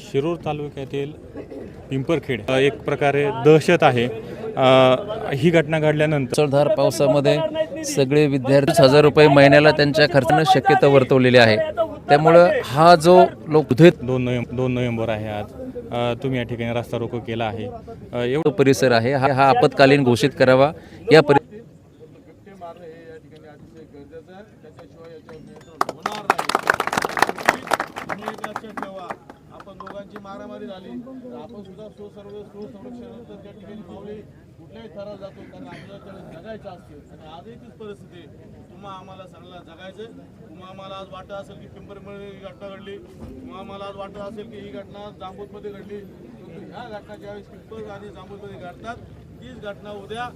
शिरूर तालुक्यातील पिंपरखेड एक प्रकारे दहशत आहे. ही घटना घडल्यानंतर मुसळधार पावसामध्ये सगळे विद्यार्थी हजार रुपये महिन्याला त्यांच्या खर्चानं शक्यता वर्तवलेली आहे. त्यामुळं हा जो लोक दोन नोव्हेंबर दोन नोव्हेंबर आहे आज. तुम्ही या ठिकाणी रस्ता रोको केला आहे. एवढं परिसर आहे. हा हा आपत्कालीन घोषित करावा. या परि बिबटे मारणं हे या ठिकाणी अतिशय गरजेचं आहे त्याच्याशिवाय याच्यावर नियंत्रण होणार नाही तुम्ही एक लक्षात ठेवा जी मारामारी झाली तर आपण सुद्धा सुसर्व सुसंरक्षणानंतर त्या ठिकाणी पावले कुठल्याही थरात जातो कारण आपल्याला त्याला जगायचं असते. आणि आजही तीच परिस्थिती आहे. तुम्हा आम्हाला सांगला जगायचं तुम्हा आम्हाला आज वाटत असेल की पिंपरीमध्ये ही घटना घडली. तुम्हा आम्हाला आज वाटत असेल की ही घटना जांबूतमध्ये घडली. ह्या घटना ज्यावेळेस पिंपर आणि जांबूतमध्ये घडतात. तीच घटना उद्या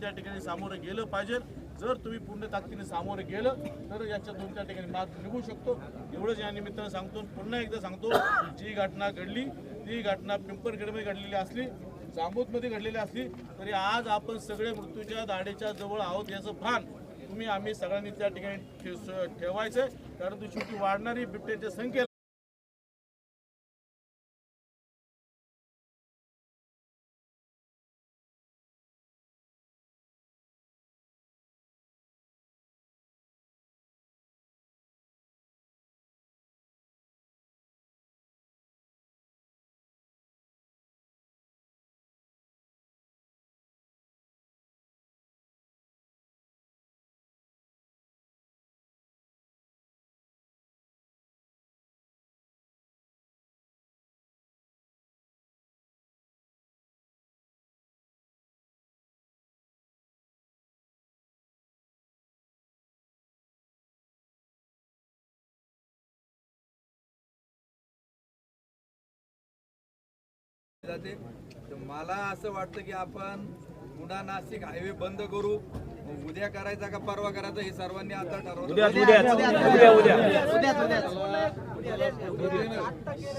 त्या ठिकाणी सामोरं गेलं पाहिजे. जर तुम्ही पूर्ण ताकदीने सामोरं गेलं तर याच्या दोन त्या ठिकाणी मार्ग निघू शकतो. एवढंच या निमित्तानं सांगतो पुन्हा एकदा सांगतो जी घटना घडली ती घटना पिंपरखेडमध्ये घडलेली असली जांबूतमध्ये घडलेली असली तरी आज आपण सगळे मृत्यूच्या दाढेच्या जवळ आहोत याचं भान तुम्ही आम्ही सगळ्यांनी त्या ठिकाणी ठेवायचं ठेवायचंय. कारण ती शेवटी वाढणारी बिबट्याच्या संख्येला जाते. तर मला असं वाटतं की आपण पुन्हा नाशिक हायवे बंद करू. उद्या करायचा का परवा करायचा हे सर्वांनी आता ठरवलं.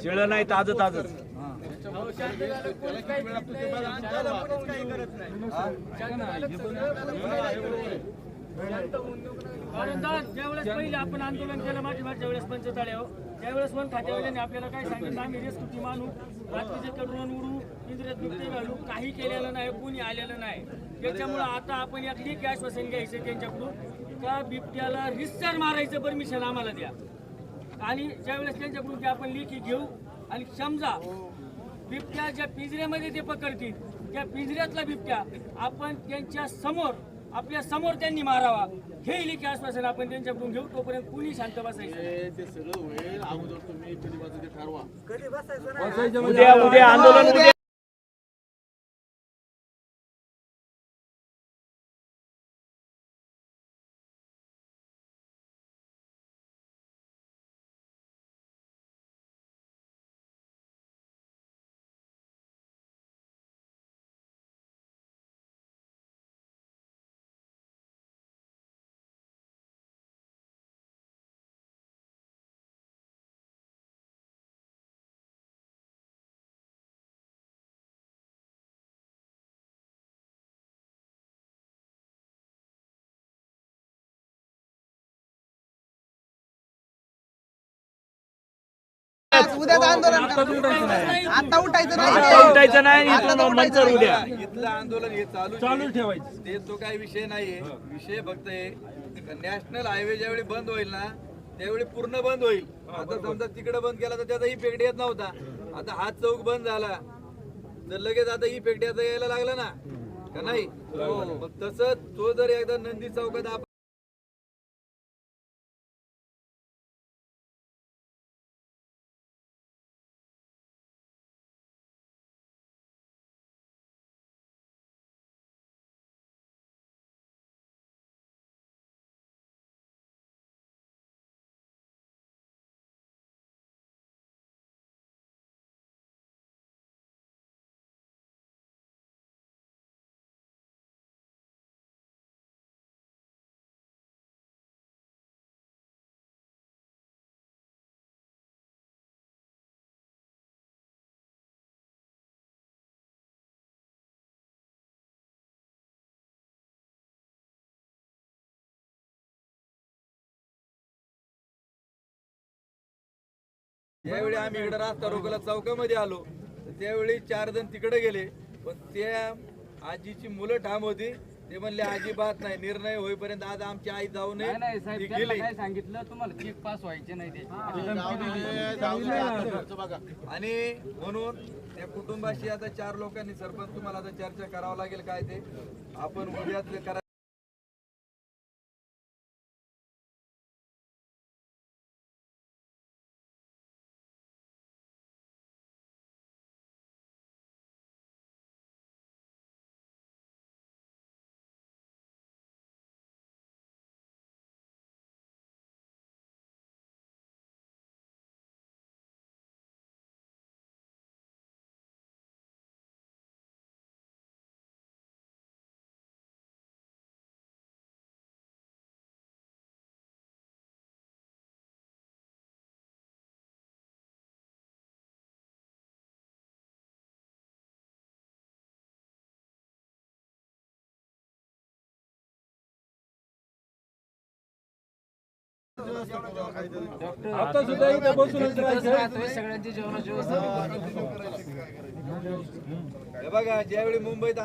शिळं नाही ताजं ताजं. कारण दा- ज्यावेळेस पहिले आपण आंदोलन केलं माझी माझ्या वेळेस पंचताळ्यावर हो, त्यावेळेस वन खात्यावाल्याने आपल्याला काय सांगितलं? आम्ही रेस्कुटी मानू रात्रीचे कडून उडू इंद्रियात बिबटे घालू काही केलेलं नाही कोणी आलेलं नाही. त्याच्यामुळं आता आपण एक लेखी आश्वासन घ्यायचं त्यांच्याकडून का बिबट्याला रिस्टर मारायचं परमिशन आम्हाला द्या. आणि ज्यावेळेस त्यांच्याकडून ते आपण लेखी घेऊ आणि समजा बिबट्या ज्या पिंजऱ्यामध्ये ते पकडतील त्या पिंजऱ्यातला बिबट्या आपण त्यांच्यासमोर आपल्यासमोर त्यांनी मारावा. हे लेखी आश्वासन आपण त्यांच्याकडून घेऊ तोपर्यंत कुणी शांत बसायचं ते सगळं होईल. अगोदर तुम्ही कधी ठरवा उद्या उद्या आंदोलन उद्याच आंदोलन. आता उठायचं नाही. आता उठायचं नाही. इथून मंचर उद्या. इथलं आंदोलन हे चालू चालू ठेवायचं. ते तो काही विषय नाहीये. विषय फक्त नॅशनल हायवे ज्यावेळी बंद होईल ना त्यावेळी पूर्ण बंद होईल. आता समजा तिकडे बंद केला तर त्याचा इफेक्ट येत नव्हता. आता हा चौक बंद झाला तर लगेच आता इफेक्ट याचा यायला लागला ना. का नाही? मग तसं तो जर एकदा नंदी चौकात आपण ज्यावेळी आम्ही इकडे रास्ता रोकोला चौकामध्ये आलो. त्यावेळी चार जण तिकडे गेले. पण त्या आजीची मुलं ठाम होती. ते म्हणले अजिबात नाही. निर्णय होईपर्यंत आज आमची आई जाऊ नये. गेली. सांगितलं? तुम्हाला चेक पास व्हायचे नाही ते. आणि म्हणून त्या कुटुंबाशी आता चार लोकांनी सरपंच तुम्हाला आता चर्चा करावं लागेल काय ते. आपण उद्याच करा आता सुद्धा इथे बसूनच सगळ्यांची जेवणाची व्यवस्था हे बघा ज्यावेळी मुंबईत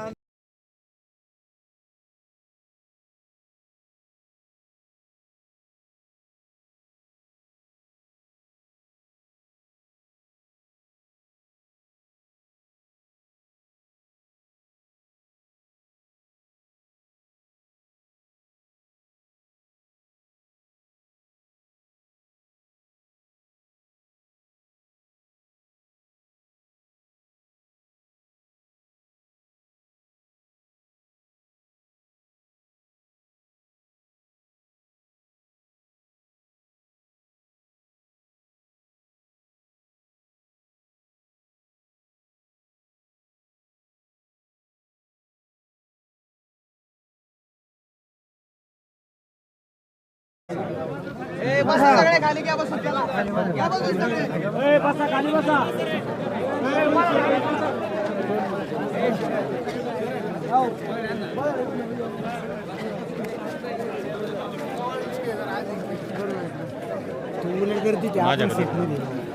सगळे खाली घ्या बसून त्याला घ्या बसून सगळे. बसा खाली बसा. माझ्याकडे.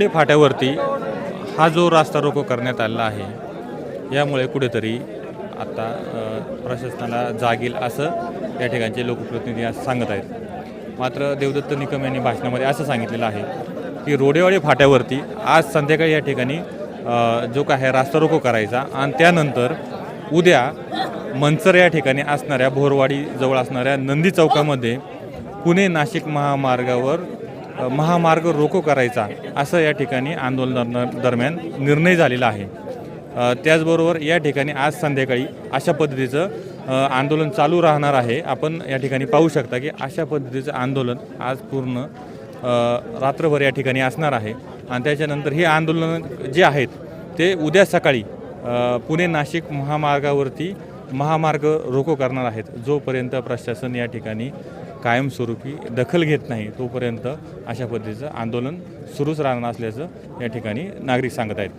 रोडेवाडी फाट्यावरती हा जो रास्ता रोको करण्यात आलेला आहे यामुळे कुठेतरी आता प्रशासनाला जागेल असं या ठिकाणचे लोकप्रतिनिधी आज सांगत आहेत. मात्र देवदत्त निकम यांनी भाषणामध्ये असं सांगितलेलं आहे की रोडेवाडी फाट्यावरती आज संध्याकाळी या ठिकाणी जो काय आहे रास्ता रोको करायचा आणि त्यानंतर उद्या मंचर या ठिकाणी असणाऱ्या भोरवाडीजवळ असणाऱ्या नंदी चौकामध्ये पुणे नाशिक महामार्गावर महामार्ग रोको करायचा असं या ठिकाणी आंदोलना दरम्यान निर्णय झालेला आहे. त्याचबरोबर या ठिकाणी आज संध्याकाळी अशा पद्धतीचं आंदोलन चालू राहणार आहे. आपण या ठिकाणी पाहू शकता की अशा पद्धतीचं आंदोलन आज पूर्ण रात्रभर या ठिकाणी असणार आहे. आणि त्याच्यानंतर हे आंदोलन जे आहेत ते उद्या सकाळी पुणे नाशिक महामार्गावरती महामार्ग रोको करणार आहेत जोपर्यंत प्रशासन या ठिकाणी कायमस्वरूपी दखल घेत नाही तोपर्यंत अशा पद्धतीचं आंदोलन सुरूच राहणार असल्याचं या ठिकाणी नागरिक सांगत आहेत.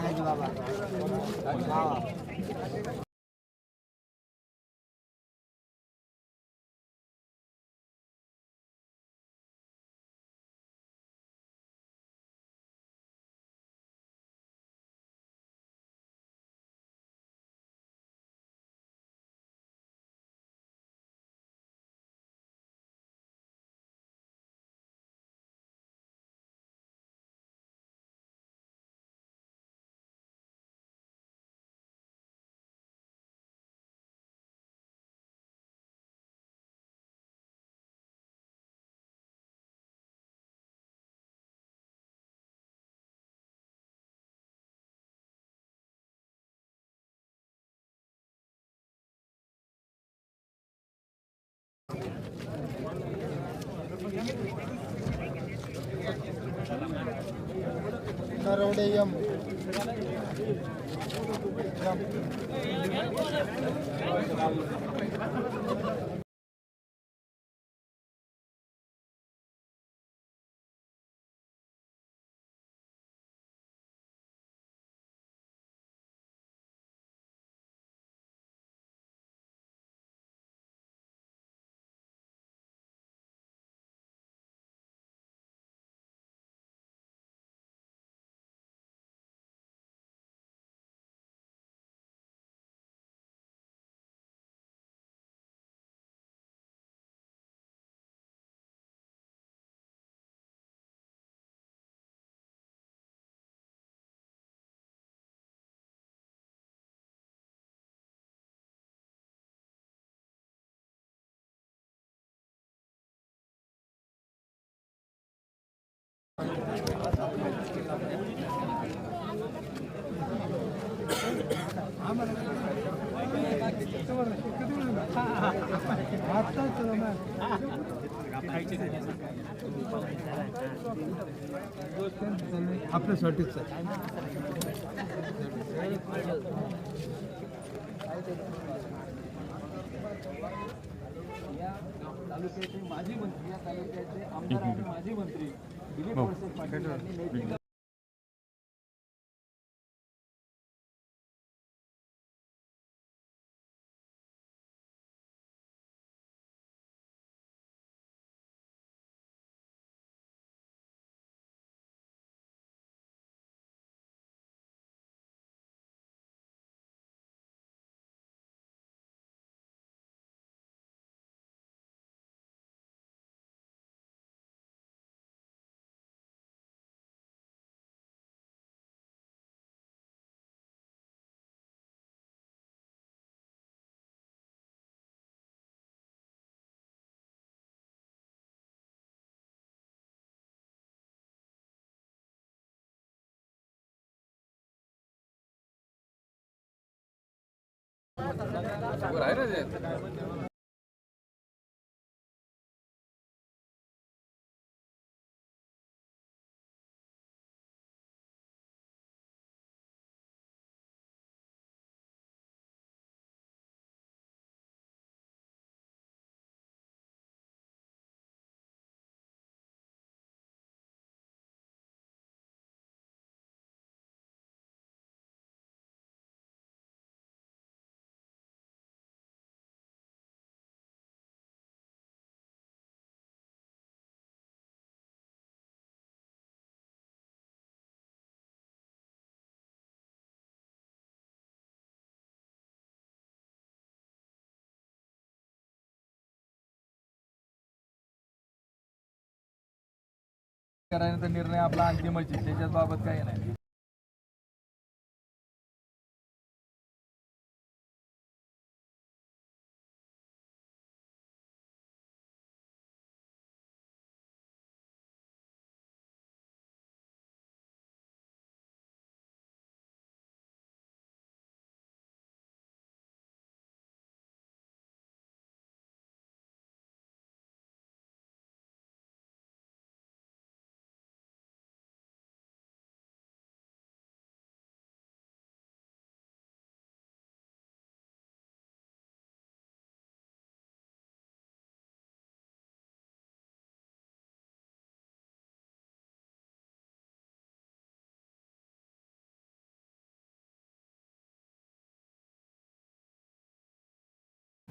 सांगायचं बाबा கரோடயம் आपल्यासाठीच तालुक्याचे माजी मंत्री या तालुक्याचे आमदार आणि माजी मंत्री दिलीप वळसे पाटील यांनी नैतिक आहे ना करायचा निर्णय आपला अंतिमच आहे त्याच्याच बाबत काही नाही.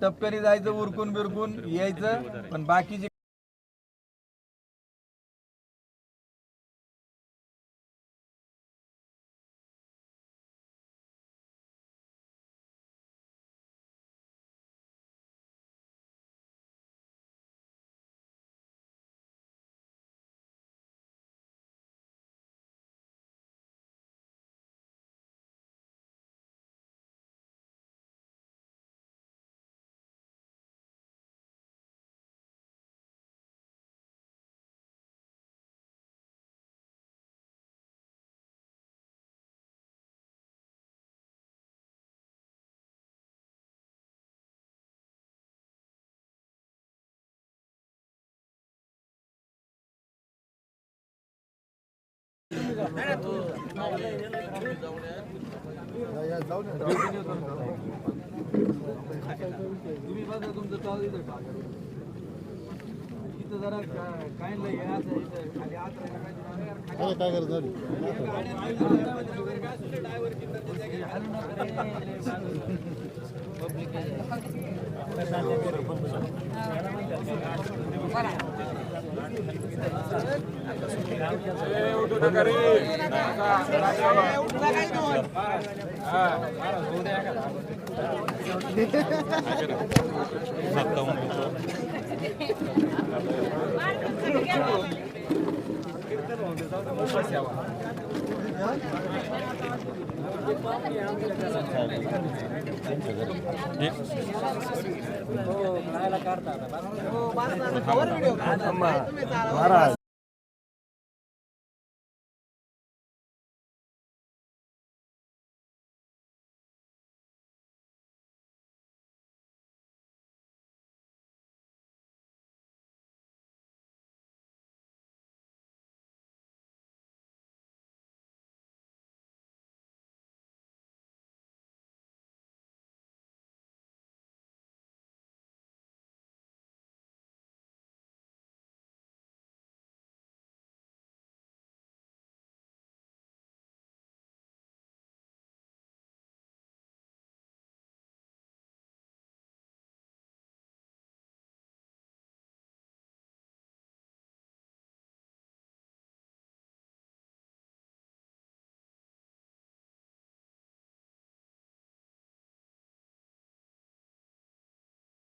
टप्प्याने जायचं उरकून बिरकून यायचं पण बाकीचे तुम्ही बघा तुमचं चालू इथं टाका. इथं जरा काय नाही हे असं इथं खाली आत राहिलं पाहिजे. काय करत झाली राहिल्या पाहिजे वगैरे